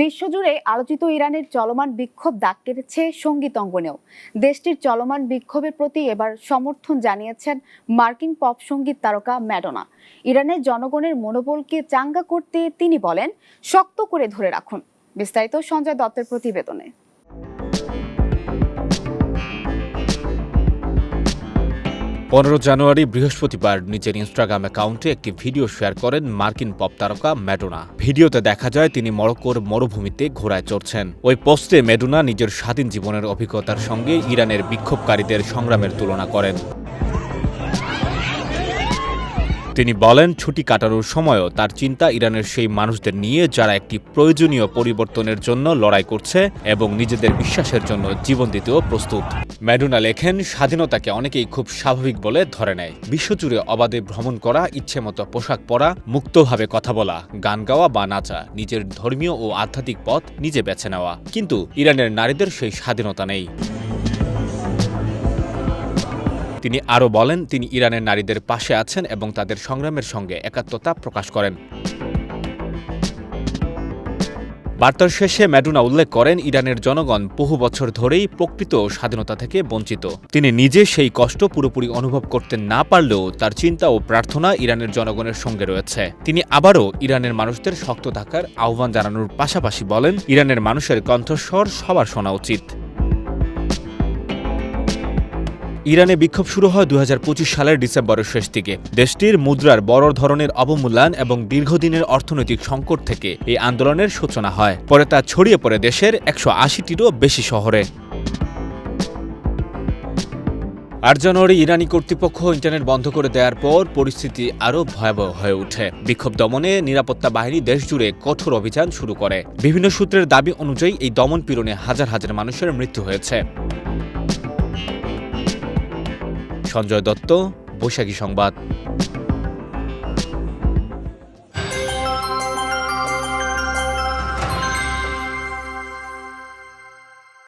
বিশ্বজুড়ে আলোচিত ইরানের চলমান বিক্ষোভ দাগ কেটেছে সংগীত অঙ্গনেও। দেশটির চলমান বিক্ষোভের প্রতি এবার সমর্থন জানিয়েছেন মার্কিন পপ সংগীত তারকা ম্যাডোনা। ইরানের জনগণের মনোবলকে চাঙ্গা করতে তিনি বলেন, শক্ত করে ধরে রাখুন। বিস্তারিত সঞ্জয় দত্তের প্রতিবেদনে। পনেরো জানুয়ারি বৃহস্পতিবার নিজের ইনস্টাগ্রাম অ্যাকাউন্টে একটি ভিডিও শেয়ার করেন মার্কিন পপ তারকা ম্যাডোনা। ভিডিওতে দেখা যায় তিনি মরক্কোর মরুভূমিতে ঘোড়ায় চড়ছেন। ওই পোস্টে ম্যাডোনা নিজের স্বাধীন জীবনের অভিজ্ঞতার সঙ্গে ইরানের বিক্ষোভকারীদের সংগ্রামের তুলনা করেন। তিনি বলেন, ছুটি কাটানোর সময়ও তার চিন্তা ইরানের সেই মানুষদের নিয়ে যারা একটি প্রয়োজনীয় পরিবর্তনের জন্য লড়াই করছে এবং নিজেদের বিশ্বাসের জন্য জীবন দিতেও প্রস্তুত। ম্যাডোনা লেখেন, স্বাধীনতাকে অনেকেই খুব স্বাভাবিক বলে ধরে নেয়। বিশ্বজুড়ে অবাধে ভ্রমণ করা, ইচ্ছেমতো পোশাক পরা, মুক্তভাবে কথা বলা, গান গাওয়া বা নাচা, নিজের ধর্মীয় ও আধ্যাত্মিক পথ নিজে বেছে নেওয়া। কিন্তু ইরানের নারীদের সেই স্বাধীনতা নেই। তিনি আরও বলেন, তিনি ইরানের নারীদের পাশে আছেন এবং তাদের সংগ্রামের সঙ্গে একাত্মতা প্রকাশ করেন। বার্তার শেষে ম্যাডুনা উল্লেখ করেন, ইরানের জনগণ বহু বছর ধরেই প্রকৃত স্বাধীনতা থেকে বঞ্চিত। তিনি নিজে সেই কষ্ট পুরোপুরি অনুভব করতে না পারলেও তার চিন্তা ও প্রার্থনা ইরানের জনগণের সঙ্গে রয়েছে। তিনি আবারও ইরানের মানুষদের শক্ত থাকার আহ্বান জানানোর পাশাপাশি বলেন, ইরানের মানুষের কণ্ঠস্বর সবার শোনা উচিত। ইরানে বিক্ষোভ শুরু হয় দু হাজার পঁচিশ সালের ডিসেম্বরের শেষ দিকে। দেশটির মুদ্রার বড় ধরনের অবমূল্যায়ন এবং দীর্ঘদিনের অর্থনৈতিক সংকট থেকে এই আন্দোলনের সূচনা হয়। পরে তা ছড়িয়ে পড়ে দেশের একশো আশিটিরও বেশি শহরে। আট জানুয়ারি ইরানি কর্তৃপক্ষ ইন্টারনেট বন্ধ করে দেওয়ার পর পরিস্থিতি আরও ভয়াবহ হয়ে ওঠে। বিক্ষোভ দমনে নিরাপত্তা বাহিনী দেশজুড়ে কঠোর অভিযান শুরু করে। বিভিন্ন সূত্রের দাবি অনুযায়ী এই দমন পীড়নে হাজার হাজার মানুষের মৃত্যু হয়েছে। সঞ্জয় দত্ত বৈশাখী সংবাদ।